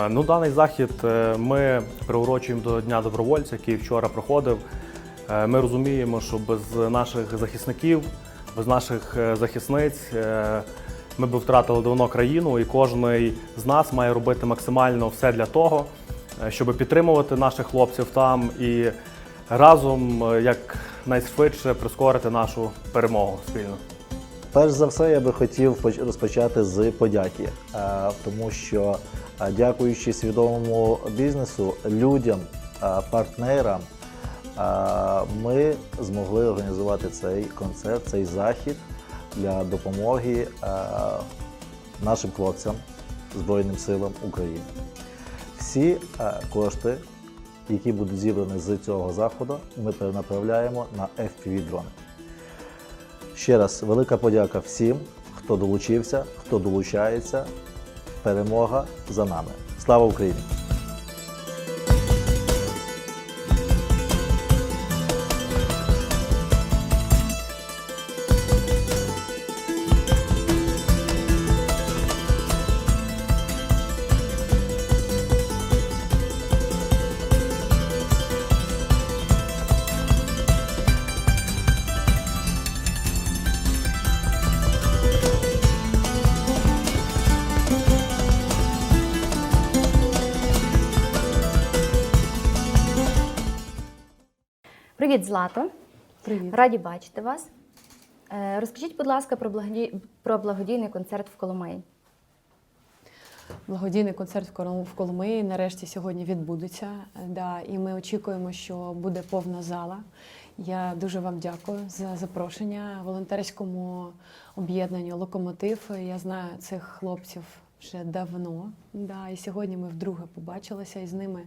Е, Ну, даний захід е, ми приурочуємо до Дня добровольця, який вчора проходив. Е, Ми розуміємо, що без наших захисників, без наших захисниць ми б втратили давно країну, і кожен з нас має робити максимально все для того, щоб підтримувати наших хлопців там і разом як найшвидше прискорити нашу перемогу спільно. Перш за все, я би хотів розпочати з подяки, тому що дякуючи свідомому бізнесу, людям, партнерам, ми змогли організувати цей концерт, цей захід для допомоги нашим хлопцям Збройним силам України. Всі кошти, які будуть зібрані з цього заходу, ми перенаправляємо на FPV-дрони. Ще раз велика подяка всім, хто долучився, хто долучається. Перемога за нами. Слава Україні! Привіт, Злато. Привіт. Раді бачити вас. Е, Розкажіть, будь ласка, про, благоді... про благодійний концерт в Коломиї. Благодійний концерт в Коломиї нарешті сьогодні відбудеться. Е, Да, і ми очікуємо, що буде повна зала. Я дуже вам дякую за запрошення волонтерському об'єднанню Локомотив. Я знаю цих хлопців вже давно. Да, і сьогодні ми вдруге побачилися із ними.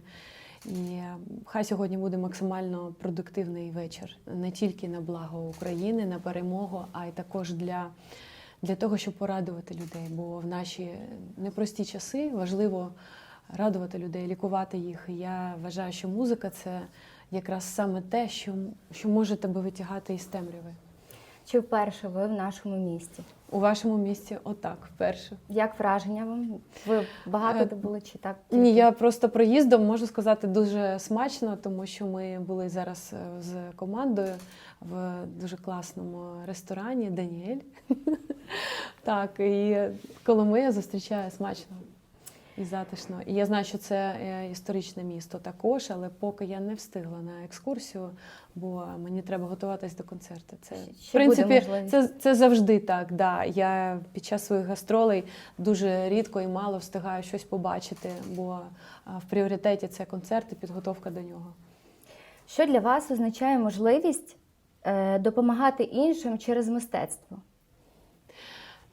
І хай сьогодні буде максимально продуктивний вечір не тільки на благо України, на перемогу, а й також для, для того, щоб порадувати людей. Бо в наші непрості часи важливо радувати людей, лікувати їх. Я вважаю, що музика це якраз саме те, що, що може тебе витягати із темряви. Чи вперше ви в нашому місті? У вашому місті отак вперше. Як враження вам? Ви багато Е, де були чи так? Ні, я просто проїздом можу сказати дуже смачно, тому що ми були зараз е, з командою в дуже класному ресторані Даніель. Так, і Коломия зустрічає смачно і затишно. І я знаю, що це е, історичне місто також, але поки я не встигла на екскурсію, бо мені треба готуватись до концерту. Це Ще буде принципі це, це завжди так. Да. Я під час своїх гастролей дуже рідко і мало встигаю щось побачити, бо в пріоритеті це концерт і підготовка до нього. Що для вас означає можливість е, допомагати іншим через мистецтво?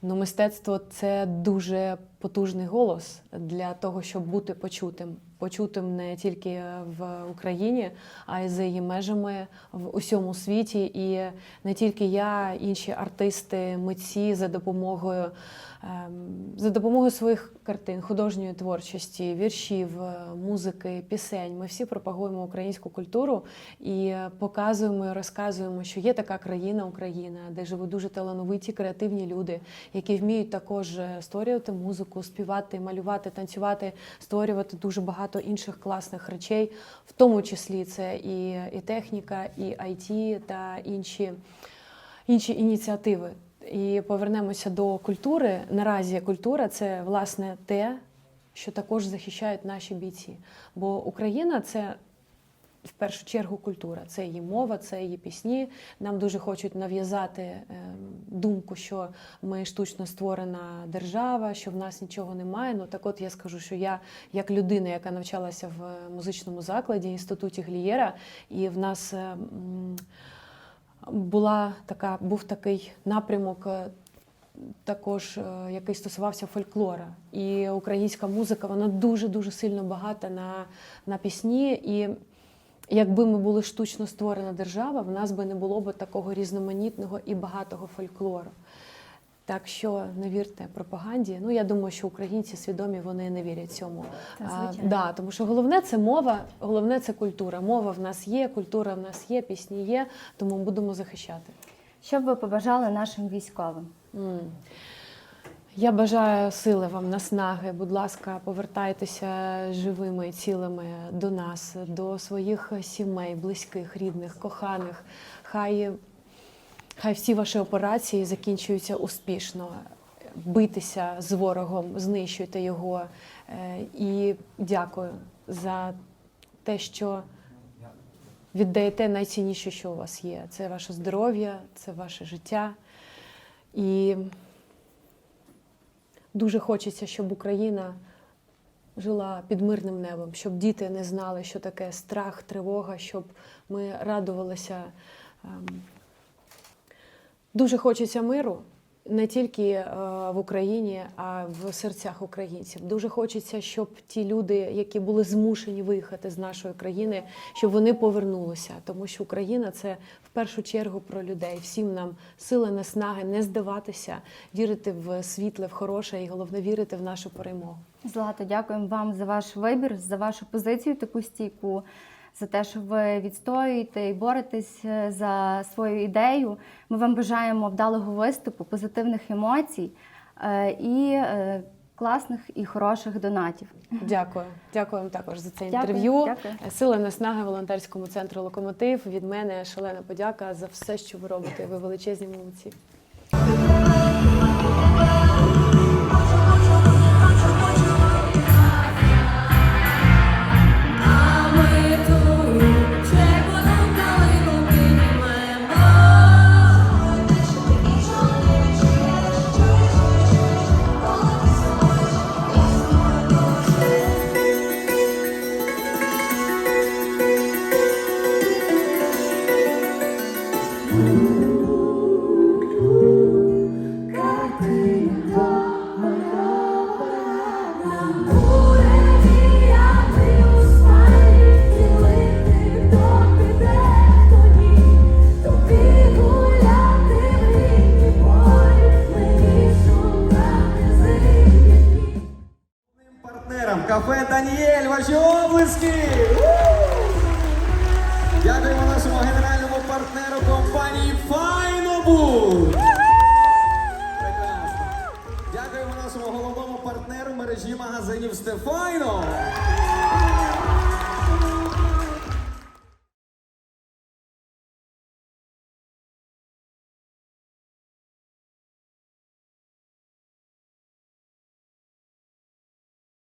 Ну, мистецтво це дуже потужний голос для того, щоб бути почутим. Почутим не тільки в Україні, а й за її межами в усьому світі. І не тільки я, інші артисти, митці за допомогою ем, за допомогою своїх картин, художньої творчості, віршів, е, музики, пісень. Ми всі пропагуємо українську культуру і показуємо і розказуємо, що є така країна Україна, де живуть дуже талановиті, креативні люди, які вміють також е, створювати музику, співати, малювати, танцювати, створювати дуже багато інших класних речей, в тому числі це і, і техніка, і IT та інші, інші ініціативи. І повернемося до культури. Наразі культура це власне те, що також захищають наші бійці. Бо Україна це в першу чергу культура, це її мова, це її пісні. Нам дуже хочуть нав'язати е, думку, що ми штучно створена держава, що в нас нічого немає. Ну так от я скажу, що я, як людина, яка навчалася в музичному закладі, інституті Глієра, і в нас. е, була така, був такий напрямок. е, Також е, який стосувався фольклора, і українська музика вона дуже дуже сильно багата на, на пісні. І якби ми були штучно створена держава, в нас би не було б такого різноманітного і багатого фольклору. Так що не вірте пропаганді. Ну я думаю, що українці свідомі вони не вірять цьому. Та, А, да, тому що головне це мова, головне це культура. Мова в нас є, культура в нас є, пісні є, тому будемо захищати. Що б ви побажали нашим військовим? М. Я бажаю сили вам, наснаги. Будь ласка, повертайтеся живими цілими до нас, до своїх сімей, близьких, рідних, коханих. Хай, хай всі ваші операції закінчуються успішно. Битися з ворогом, знищуйте його. Е, І дякую за те, що віддаєте найцінніше, що у вас є. Це ваше здоров'я, це ваше життя. І Дуже хочеться, щоб Україна жила під мирним небом, щоб діти не знали, що таке страх, тривога, щоб ми радувалися. ем, Дуже хочеться миру не тільки е, в Україні, а в серцях українців. Дуже хочеться, щоб ті люди, які були змушені виїхати з нашої країни, щоб вони повернулися. Тому що Україна це в першу чергу про людей. Всім нам сили, наснаги, не здаватися, вірити в світле, в хороше і головне вірити в нашу перемогу. Злата, дякуємо вам за ваш вибір, за вашу позицію таку стійку, за те, що ви відстоюєте і боретесь е, за свою ідею. Ми вам бажаємо вдалого виступу, позитивних емоцій е, і е, класних і хороших донатів. Дякую, дякую вам також за це Дякую, інтерв'ю. дякую. Сила наснаги волонтерському центру Локомотив. Від мене шалена подяка за все, що ви робите. Ви величезні молодці. Кафе Даніель. Ваші облиски! Дякуємо нашому генеральному партнеру компанії Файнобуд. мережі магазинів Стефайно.